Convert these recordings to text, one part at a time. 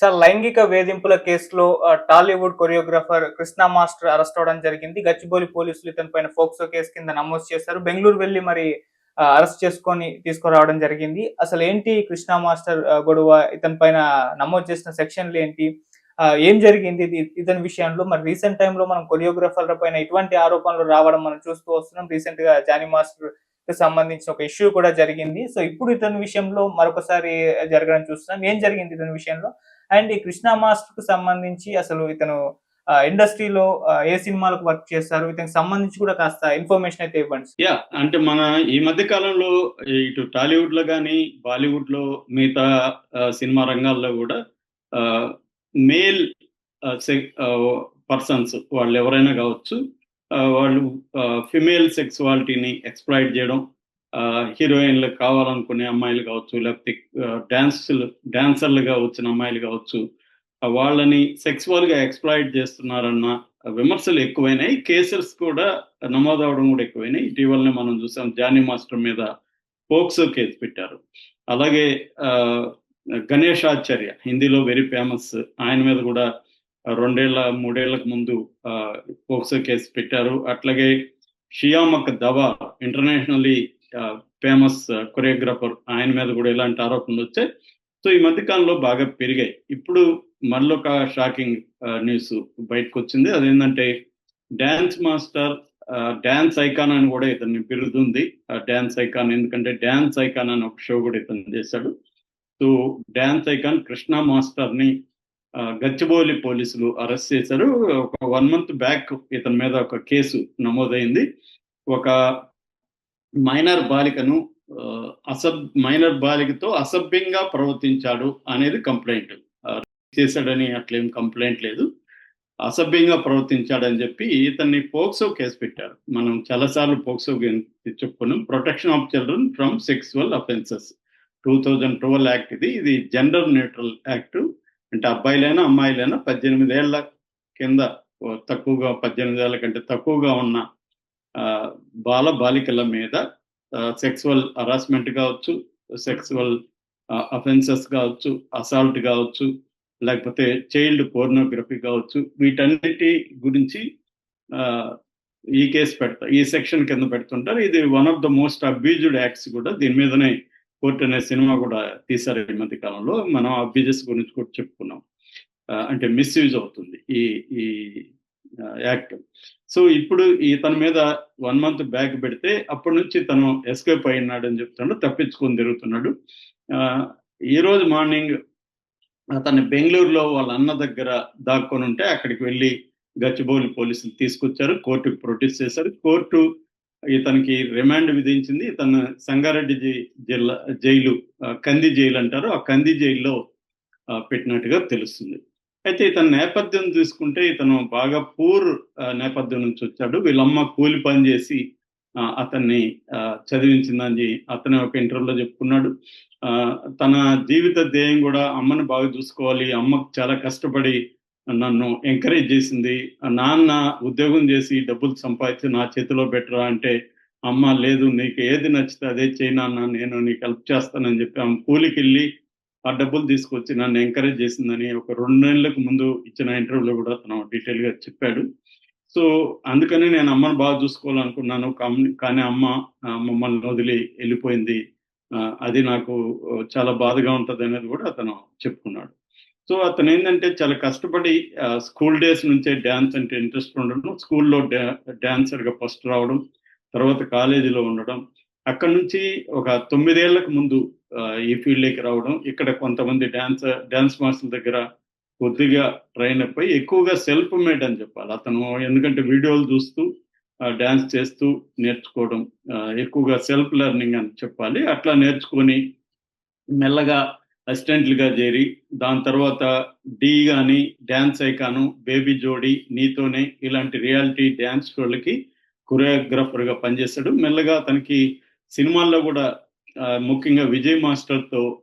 Sir లైంగిక వేధింపుల కేసులో Tollywood choreographer Krishna master arrest అవడం జరిగింది. గచ్చిబౌలి పోలీసులు ఇతని పైన ఫోక్సో కేసు కింద నమోదు చేశారు. బెంగళూరు వెళ్ళి మరి అరెస్ట్ చేసుకొని తీసుకురావడం జరిగింది. అసలు ఏంటి కృష్ణ మాస్టర్ గొడవ? ఇతని పైన నమోదు చేసిన సెక్షన్లు ఏంటి? ఏం జరిగింది? ఇది- ఇతని విషయంలో మరి రీసెంట్ టైంలో మనం కొరియోగ్రాఫర్ల పైన ఇటువంటి ఆరోపణలు రావడం మనం చూస్తూ వస్తున్నాం. రీసెంట్గా జానీ మాస్టర్కి సంబంధించిన ఒక ఇష్యూ కూడా జరిగింది. సో ఇప్పుడు ఇతని విషయంలో మరొకసారి జరగడం చూస్తున్నాం. ఏం జరిగింది ఇతని విషయంలో? అండ్ ఈ కృష్ణ మాస్టర్కు సంబంధించి అసలు ఇతను ఇండస్ట్రీలో ఏ సినిమాలకు వర్క్ చేస్తారు? ఇతనికి సంబంధించి కూడా కాస్త ఇన్ఫర్మేషన్ అయితే ఇవ్వండి యా అంటే మన ఈ మధ్య కాలంలో ఇటు టాలీవుడ్లో కానీ బాలీవుడ్లో మిగతా సినిమా రంగాల్లో కూడా మేల్ పర్సన్స్ వాళ్ళు ఎవరైనా కావచ్చు ఆ, వాళ్ళు ఫిమేల్ సెక్సువాలిటీని ఎక్స్ప్లాయిట్ చేయడం హీరోయిన్లు కావాలనుకునే అమ్మాయిలు కావచ్చు లేకపోతే డాన్సులు డాన్సర్లుగా వచ్చిన అమ్మాయిలు కావచ్చు వాళ్ళని సెక్సువల్గా ఎక్స్ప్లాయిట్ చేస్తున్నారన్న విమర్శలు ఎక్కువైనాయి. కేసెస్ కూడా నమోదు కూడా ఎక్కువైనాయి. ఇటీవలనే మనం చూసాం జానీ మాస్టర్ మీద పోక్సో కేసు పెట్టారు. అలాగే ఆ, గణేష్ ఆచార్య హిందీలో వెరీ ఫేమస్ ఆయన మీద కూడా రెండేళ్ళ మూడేళ్ళకు ముందు ఆ, పోక్సో కేసు పెట్టారు. అట్లాగే Shiamak Davar internationally famous choreographer ఆయన మీద కూడా ఇలాంటి ఆరోపణలు వచ్చాయి సో ఈ మధ్య కాలంలో బాగా పెరిగాయి. ఇప్పుడు మళ్ళొక షాకింగ్ న్యూస్ బయటకు వచ్చింది అదేంటంటే డ్యాన్స్ మాస్టర్ డ్యాన్స్ ఐకాన్ అని కూడా ఇతన్ని బిరుదుంది డ్యాన్స్ ఐకాన్ ఎందుకంటే డ్యాన్స్ ఐకాన్ అని ఒక షో కూడా ఇతను చేశాడు. సో డ్యాన్స్ ఐకాన్ కృష్ణ మాస్టర్ని ఆ, గచ్చిబౌలి పోలీసులు అరెస్ట్ చేశారు. ఒక వన్ మంత్ బ్యాక్ ఇతని మీద ఒక కేసు నమోదైంది. ఒక మైనర్ బాలికను అసభ్ మైనర్ బాలికతో అసభ్యంగా ప్రవర్తించాడు అనేది కంప్లైంట్. చేశాడని అట్లేం కంప్లైంట్ లేదు. అసభ్యంగా ప్రవర్తించాడని చెప్పి ఇతన్ని పోక్సో కేసు పెట్టారు. మనం చాలాసార్లు పోక్సో చెప్పుకున్నాం. Protection of children from sexual offences. Two thousand twelve act ఇది. ఇది జెండర్ న్యూట్రల్ యాక్ట్. అంటే అబ్బాయిలైనా అమ్మాయిలైనా పద్దెనిమిదేళ్ళ కింద తక్కువగా పద్దెనిమిది ఏళ్ళ కంటే తక్కువగా ఉన్న బాల బాలికల మీద సెక్సువల్ హరాస్మెంట్ కావచ్చు సెక్సువల్ అఫెన్సెస్ కావచ్చు అసాల్ట్ కావచ్చు లేకపోతే చైల్డ్ పోర్నోగ్రఫీ కావచ్చు వీటన్నిటి గురించి ఈ కేసు పెడతా ఈ సెక్షన్ కింద పెడుతుంటారు. ఇది one of the most abused acts కూడా దీని మీదనే కోర్ట్ అనే సినిమా కూడా తీశారు ఈ మధ్య కాలంలో. మనం అబ్యూజెస్ గురించి కూడా చెప్పుకున్నాం. అంటే మిస్యూజ్ అవుతుంది. ఈ ఈ యాక్ట్. సో ఇప్పుడు ఇతని మీద వన్ మంత్ బ్యాక్ పెడితే అప్పటి నుంచి తను ఎస్కేప్ అయినాడు అని చెప్తున్నాడు తప్పించుకొని తిరుగుతున్నాడు. ఆ, ఈ రోజు మార్నింగ్ అతన్ని బెంగళూరులో వాళ్ళ అన్న దగ్గర దాక్కొని ఉంటే అక్కడికి వెళ్ళి గచ్చిబౌలి పోలీసులు తీసుకొచ్చారు కోర్టుకు ప్రొడ్యూస్ చేశారు. కోర్టు ఇతనికి రిమాండ్ విధించింది. ఇతను సంగారెడ్డి జిల్లా జైలు కంది జైలు అంటారు. ఆ కంది జైల్లో పెట్టినట్టుగా తెలుస్తుంది. అయితే ఇతని నేపథ్యం తీసుకుంటే ఇతను బాగా పూర్ నేపథ్యం నుంచి వచ్చాడు. వీళ్ళమ్మ కూలి పని చేసి అతన్ని చదివించిందని అతనే ఒక ఇంటర్వ్యూలో చెప్పుకున్నాడు. తన జీవిత ధ్యేయం కూడా అమ్మని బాగా చూసుకోవాలి. అమ్మకు చాలా కష్టపడి నన్ను ఎంకరేజ్ చేసింది. నాన్న ఉద్యోగం చేసి డబ్బులు సంపాదించి నా చేతిలో పెట్టరా అంటే అమ్మ లేదు నీకు ఏది నచ్చితే అదే చేయి నాన్న నేను నీకు హెల్ప్ చేస్తానని చెప్పి ఆమె కూలికి వెళ్ళి ఆ డబ్బులు తీసుకొచ్చి నన్ను ఎంకరేజ్ చేసిందని ఒక రెండు నెలలకు ముందు ఇచ్చిన ఇంటర్వ్యూలో కూడా తను డీటెయిల్గా చెప్పాడు. సో అందుకని నేను అమ్మని బాగా చూసుకోవాలనుకున్నాను. కానీ అమ్మ మమ్మల్ని వదిలి వెళ్ళిపోయింది. అది నాకు చాలా బాధగా ఉంటుంది అనేది కూడా అతను చెప్పుకున్నాడు. సో అతను ఏంటంటే చాలా కష్టపడి స్కూల్ డేస్ నుంచే డ్యాన్స్ అంటే ఇంట్రెస్ట్ ఉండడం స్కూల్లో డ్యాన్సర్గా ఫస్ట్ రావడం తర్వాత కాలేజీలో ఉండడం. అక్కడ నుంచి ఒక తొమ్మిదేళ్ళకు ముందు ఈ ఫీల్డ్లోకి రావడం ఇక్కడ కొంతమంది డాన్స్ డాన్స్ మాస్టర్ దగ్గర కొద్దిగా ట్రైన్ అయిపోయి ఎక్కువగా సెల్ఫ్ మేడ్ అని చెప్పాలి. అతను ఎందుకంటే వీడియోలు చూస్తూ డాన్స్ చేస్తూ నేర్చుకోవడం ఎక్కువగా సెల్ఫ్ లెర్నింగ్ అని చెప్పాలి. అట్లా నేర్చుకొని మెల్లగా అసిస్టెంట్లుగా చేరి దాని తర్వాత డి కానీ డ్యాన్స్ ఐకాను బేబీ జోడి నీతోనే ఇలాంటి రియాలిటీ డ్యాన్స్ షోలకి కొరియోగ్రాఫర్గా పనిచేశాడు. మెల్లగా అతనికి సినిమాల్లో కూడా ముఖ్యంగా విజయ్ మాస్టర్తో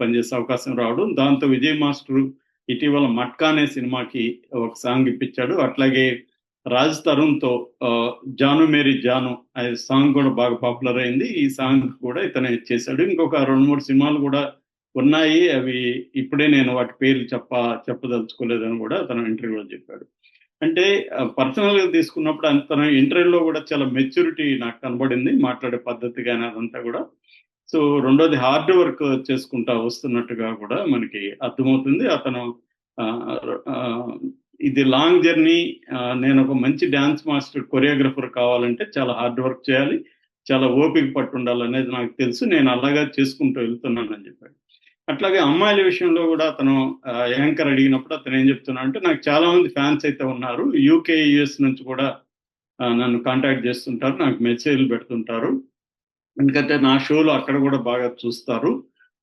పనిచేసే అవకాశం రావడం దాంతో విజయ్ మాస్టర్ ఇటీవల మట్కా అనే సినిమాకి ఒక సాంగ్ ఇప్పించాడు. అట్లాగే రాజ్ తరుణ్తో ఆ, జాను మేరీ జాను అనే సాంగ్ కూడా బాగా పాపులర్ అయింది. ఈ సాంగ్ కూడా ఇతనే చేశాడు. ఇంకొక రెండు మూడు సినిమాలు కూడా ఉన్నాయి. అవి ఇప్పుడే నేను వాటి పేర్లు చెప్ప చెప్పదలుచుకోలేదని కూడా తన ఇంటర్వ్యూలో చెప్పాడు. అంటే పర్సనల్గా తీసుకున్నప్పుడు తన ఇంటర్వ్యూలో కూడా చాలా మెచ్యూరిటీ నాకు కనబడింది. మాట్లాడే పద్ధతి కానీ అదంతా కూడా. సో రెండోది హార్డ్ వర్క్ చేసుకుంటా వస్తున్నట్టుగా కూడా మనకి అర్థమవుతుంది. అతను ఆ, ఇది లాంగ్ జర్నీ నేను ఒక మంచి డాన్స్ మాస్టర్ కొరియోగ్రఫర్ కావాలంటే చాలా హార్డ్ వర్క్ చేయాలి. చాలా ఓపిక పట్టు ఉండాలనేది నాకు తెలుసు. నేను అలాగా చేసుకుంటూ వెళ్తున్నాను అని చెప్పాడు. అట్లాగే అమ్మాయిల విషయంలో కూడా అతను యాంకర్ అడిగినప్పుడు అతను ఏం చెప్తున్నా అంటే నాకు చాలా మంది ఫ్యాన్స్ అయితే ఉన్నారు. యూకే యుఎస్ నుంచి కూడా నన్ను కాంటాక్ట్ చేస్తుంటారు. నాకు మెసేజ్లు పెడుతుంటారు. ఎందుకంటే నా షోలో అక్కడ కూడా బాగా చూస్తారు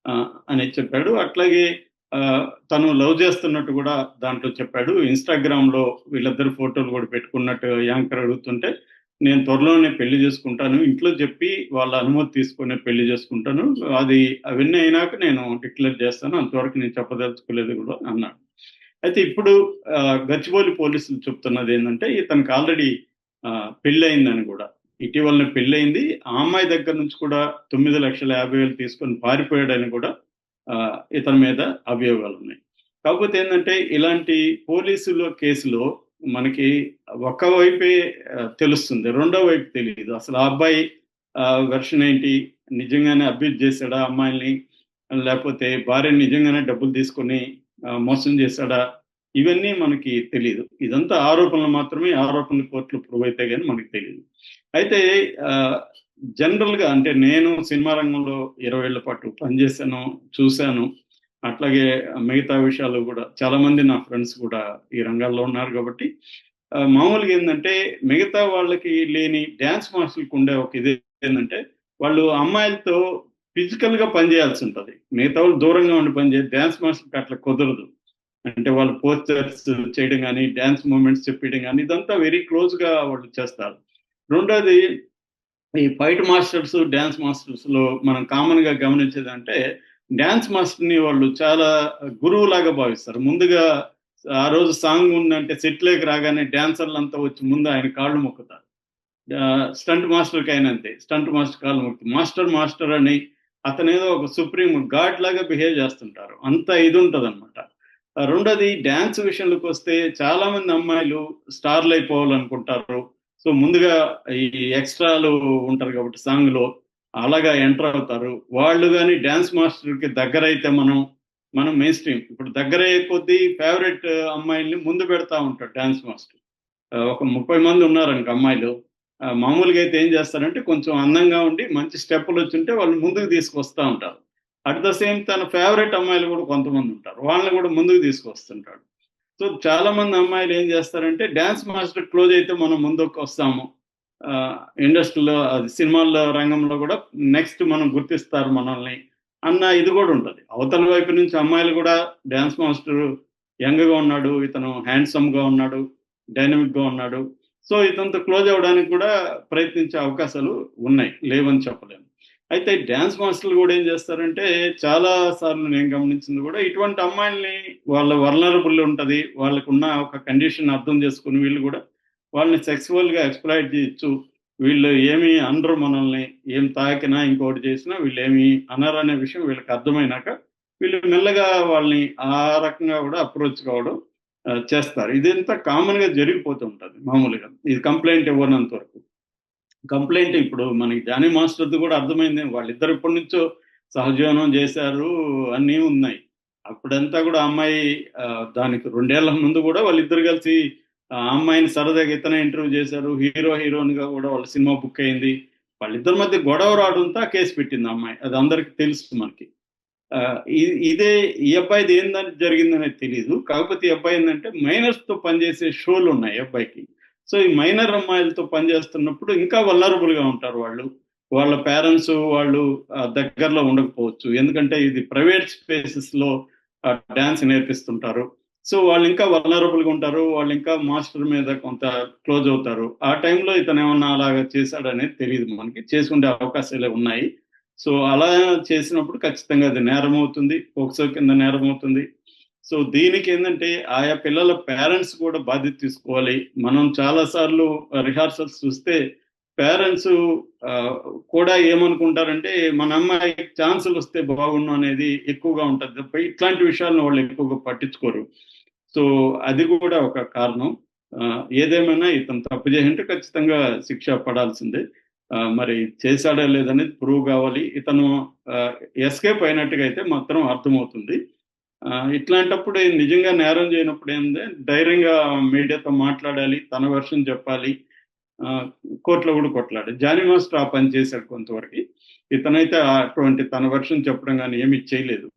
ఆ, అని చెప్పాడు. అట్లాగే ఆ, తను లవ్ చేస్తున్నట్టు కూడా దాంట్లో చెప్పాడు. ఇన్స్టాగ్రామ్లో వీళ్ళిద్దరు ఫోటోలు కూడా పెట్టుకున్నట్టు యాంకర్ అడుగుతుంటే నేను త్వరలోనే పెళ్ళి చేసుకుంటాను ఇంట్లో చెప్పి వాళ్ళ అనుమతి తీసుకునే పెళ్ళి చేసుకుంటాను అది అవన్నీ అయినాక నేను డిక్లేర్ చేస్తాను అంతవరకు నేను చెప్పదలుచుకోలేదు కూడా అన్నాడు. అయితే ఇప్పుడు గచ్చిబౌలి పోలీసులు చెప్తున్నది ఏంటంటే ఇతనికి ఆల్రెడీ పెళ్ళి అయిందని కూడా ఇటీవలనే పెళ్ళయింది. ఆ అమ్మాయి దగ్గర నుంచి కూడా తొమ్మిది లక్షల యాభై వేలు తీసుకొని పారిపోయాడని కూడా ఇతని మీద అభియోగాలు ఉన్నాయి. కాకపోతే ఏంటంటే ఇలాంటి పోలీసుల కేసులో మనకి ఒక వైపే తెలుస్తుంది. రెండో వైపు తెలియదు అసలు ఆ అబ్బాయి వెర్షన్ ఏంటి? నిజంగానే అబ్యూజ్ చేశాడా అమ్మాయిల్ని? లేకపోతే భార్య నిజంగానే డబ్బులు తీసుకొని మోసం చేశాడా? ఇవన్నీ మనకి తెలియదు ఇదంతా ఆరోపణలు మాత్రమే ఆరోపణలు కోర్టులు ప్రూవ్ అయితే కానీ మనకి తెలియదు అయితే జనరల్గా అంటే నేను సినిమా రంగంలో ఇరవై ఏళ్ళ పాటు పనిచేశాను చూశాను. అట్లాగే మిగతా విషయాలు కూడా చాలా మంది నా ఫ్రెండ్స్ కూడా ఈ రంగాల్లో ఉన్నారు కాబట్టి మామూలుగా ఏంటంటే మిగతా వాళ్ళకి లేని డ్యాన్స్ మాస్టర్లకు ఉండే ఒక ఇది ఏంటంటే వాళ్ళు అమ్మాయిలతో ఫిజికల్గా పనిచేయాల్సి ఉంటుంది. మిగతా వాళ్ళు దూరంగా ఉండి పనిచేయాలి డ్యాన్స్ మాస్టర్కి అట్లా కుదరదు. అంటే వాళ్ళు పోస్టర్స్ చేయడం కానీ డ్యాన్స్ మూమెంట్స్ చెప్పడం కానీ ఇదంతా వెరీ క్లోజ్గా వాళ్ళు చేస్తారు. రెండోది ఈ ఫైట్ మాస్టర్స్ డ్యాన్స్ మాస్టర్స్లో మనం కామన్గా గమనించేది అంటే డ్యాన్స్ మాస్టర్ని వాళ్ళు చాలా గురువు లాగా భావిస్తారు. ముందుగా ఆ రోజు సాంగ్ ఉందంటే సెట్లోకి రాగానే డాన్సర్లు అంతా వచ్చి ముందు ఆయన కాళ్ళు మొక్కుతారు. స్టంట్ మాస్టర్కి అయినా అంతే. స్టంట్ మాస్టర్ కాళ్ళు మొక్కుతారు మాస్టర్ మాస్టర్ అని అతనేదో ఒక సుప్రీం గాడ్ లాగా బిహేవ్ చేస్తుంటారు. అంత ఇది ఉంటుంది అనమాట రెండోది డ్యాన్స్ విషయంలోకి వస్తే చాలా మంది అమ్మాయిలు స్టార్లు అయిపోవాలనుకుంటారు. సో ముందుగా ఈ ఎక్స్ట్రాలు ఉంటారు కాబట్టి సాంగ్లో అలాగా ఎంటర్ అవుతారు. వాళ్ళు కానీ డ్యాన్స్ మాస్టర్కి దగ్గర అయితే మనం మనం మెయిన్ స్ట్రీమ్. ఇప్పుడు దగ్గర అయ్యే కొద్దీ ఫేవరెట్ అమ్మాయిల్ని ముందు పెడతా ఉంటాడు డ్యాన్స్ మాస్టర్. ఒక ముప్పై మంది ఉన్నారనుక అమ్మాయిలు. మామూలుగా అయితే ఏం చేస్తారంటే కొంచెం అందంగా ఉండి మంచి స్టెప్పులు వచ్చుంటే వాళ్ళు ముందుకు తీసుకొస్తా ఉంటారు. అట్ ద సేమ్ తన ఫేవరెట్ అమ్మాయిలు కూడా కొంతమంది ఉంటారు. వాళ్ళని కూడా ముందుకు తీసుకొస్తుంటాడు. సో చాలా మంది అమ్మాయిలు ఏం చేస్తారంటే డ్యాన్స్ మాస్టర్ క్లోజ్ అయితే మనం ముందుకు వస్తాము. ఇండస్ట్రీలో అది సినిమాల రంగంలో కూడా నెక్స్ట్ మనం గుర్తిస్తారు మనల్ని అన్న ఇది కూడా ఉంటుంది. అవతల వైపు నుంచి అమ్మాయిలు కూడా డ్యాన్స్ మాస్టర్ యంగ్గా ఉన్నాడు ఇతను హ్యాండ్సమ్గా ఉన్నాడు డైనమిక్గా ఉన్నాడు. సో ఇతనితో క్లోజ్ అవ్వడానికి కూడా ప్రయత్నించే అవకాశాలు ఉన్నాయి. లేవని చెప్పలేము. అయితే డ్యాన్స్ మాస్టర్లు కూడా ఏం చేస్తారంటే చాలా సార్లు నేను గమనించింది కూడా ఇటువంటి అమ్మాయిల్ని వాళ్ళ వర్నరబుల్ ఉంటుంది వాళ్ళకున్న ఒక కండిషన్ అర్థం చేసుకుని వీళ్ళు కూడా వాళ్ళని సెక్సువల్గా ఎక్స్ప్లాయిట్ చేయొచ్చు. వీళ్ళు ఏమి అనరు మనల్ని ఏం తాకినా ఇంకోటి చేసినా వీళ్ళు ఏమి అనరు అనే విషయం వీళ్ళకి అర్థమైనాక వీళ్ళు మెల్లగా వాళ్ళని ఆ రకంగా కూడా అప్రోచ్ కావడం చేస్తారు. ఇదంతా కామన్గా జరిగిపోతూ ఉంటుంది మామూలుగా. ఇది కంప్లైంట్ ఇవ్వనంత వరకు కంప్లైంట్ ఇప్పుడు మనకి జానీ మాస్టర్ది కూడా అర్థమైంది. వాళ్ళిద్దరు ఇప్పటి నుంచో సహజీవనం చేశారు అన్నీ ఉన్నాయి. అప్పుడంతా కూడా అమ్మాయి దానికి రెండేళ్ళ ముందు కూడా వాళ్ళిద్దరు కలిసి ఆ అమ్మాయిని సరదాగా ఇతనే ఇంటర్వ్యూ చేశారు. హీరో హీరోయిన్గా కూడా వాళ్ళ సినిమా బుక్ అయింది. వాళ్ళిద్దరి మధ్య గొడవ రావడంతో ఆ కేసు పెట్టింది అమ్మాయి. అది అందరికి తెలుసు మనకి. ఆ, ఇదే ఈ అబ్బాయిది ఏందని జరిగిందనేది తెలియదు కాకపోతే ఈ అబ్బాయి ఏంటంటే మైనర్స్తో పనిచేసే షోలు ఉన్నాయి ఈ అబ్బాయికి. సో ఈ మైనర్ అమ్మాయిలతో పనిచేస్తున్నప్పుడు ఇంకా వల్లరబుల్గా ఉంటారు వాళ్ళు. వాళ్ళ పేరెంట్స్ వాళ్ళు దగ్గరలో ఉండకపోవచ్చు. ఎందుకంటే ఇది ప్రైవేట్ స్పేసెస్లో డాన్స్ నేర్పిస్తుంటారు. సో వాళ్ళు ఇంకా వలనరబుల్గా ఉంటారు. వాళ్ళు ఇంకా మాస్టర్ మీద కొంత క్లోజ్ అవుతారు. ఆ టైంలో ఇతను ఏమన్నా అలాగా చేశాడనేది తెలియదు మనకి. చేసుకునే అవకాశాలే ఉన్నాయి. సో అలా చేసినప్పుడు ఖచ్చితంగా అది నేరం అవుతుంది పోక్సో కింద నేరం అవుతుంది సో దీనికి ఏంటంటే ఆయా పిల్లల పేరెంట్స్ కూడా బాధ్యత తీసుకోవాలి. మనం చాలా సార్లు రిహార్సల్స్ చూస్తే పేరెంట్స్ కూడా ఏమనుకుంటారంటే మన అమ్మాయికి ఛాన్సులు వస్తే బాగుండు అనేది ఎక్కువగా ఉంటుంది తప్ప ఇట్లాంటి విషయాలను వాళ్ళు ఎక్కువగా పట్టించుకోరు. సో అది కూడా ఒక కారణం. ఆ, ఏదేమైనా ఇతను తప్పు చేసింటే ఖచ్చితంగా శిక్ష పడాల్సిందే. మరి చేశాడా లేదనేది ప్రూవ్ కావాలి. ఇతను ఎస్కేప్ అయినట్టుగా అయితే మాత్రం అర్థమవుతుంది. ఇట్లాంటప్పుడు నిజంగా నేరం చేయనప్పుడు ఏంటంటే ధైర్యంగా మీడియాతో మాట్లాడాలి తన వర్షం చెప్పాలి ఆ, కోర్టులో కూడా కొట్లాడు. జానీ మాస్టర్ ఆ పని చేశాడు కొంతవరకు. ఇతనైతే అటువంటి తన వర్షం చెప్పడం కానీ ఏమీ చేయలేదు.